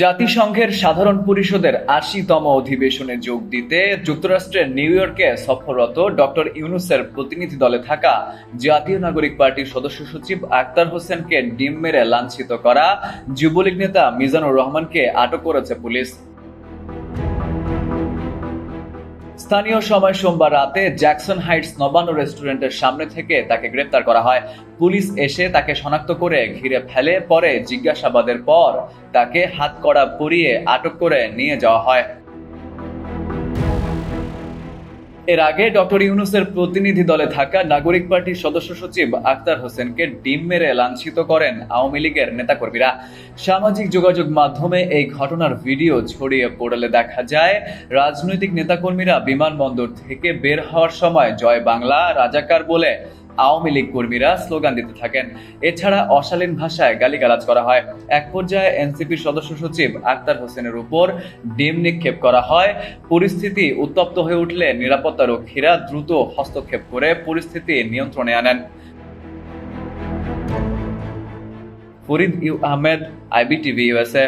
জাতিসংঘের সাধারণ পরিষদের আশিতম অধিবেশনে যোগ দিতে যুক্তরাষ্ট্রের নিউ ইয়র্কে সফররত ডক্টর ইউনুসের প্রতিনিধি দলে থাকা জাতীয় নাগরিক পার্টির সদস্য সচিব আক্তার হোসেনকে ডিম মেরে লাঞ্ছিত করা যুবলীগ নেতা মিজানুর রহমানকে আটক করেছে পুলিশ। স্থানীয় সময় সোমবার রাতে জ্যাকসন হাইটস নবান্ন রেস্টুরেন্টের সামনে থেকে তাকে গ্রেপ্তার করা হয়। পুলিশ এসে তাকে শনাক্ত করে ঘিরে ফেলে, পরে জিজ্ঞাসাবাদের পর তাকে হাতকড়া পরিয়ে আটক করে নিয়ে যাওয়া হয়। এর আগে ডক্টর ইউনুসের প্রতিনিধি দলে থাকা নাগরিক পার্টির সদস্য সচিব আক্তার হোসেনকে ডিম মেরে লাঞ্ছিত করেন আওয়ামী লীগের নেতাকর্মীরা। সামাজিক যোগাযোগ মাধ্যমে এই ঘটনার ভিডিও ছড়িয়ে পড়লে দেখা যায়, রাজনৈতিক নেতাকর্মীরা বিমানবন্দর থেকে বের হওয়ার সময় জয় বাংলা, রাজাকার বলে আওয়ামী লীগ কর্মীরা স্লোগান দিতে থাকেন। এছাড়া অশালীন ভাষায় গালিগালাজ করা হয়। এক পর্যায়ে এনসিপির সদস্য সচিব আক্তার হোসেনের উপর ডিম নিক্ষেপ করা হয়। পরিস্থিতি উত্তপ্ত হয়ে উঠলে নিরাপত্তা রক্ষীরা দ্রুত হস্তক্ষেপ করে পরিস্থিতি নিয়ন্ত্রণে আনেন। Farid U Ahmed, IBTV USA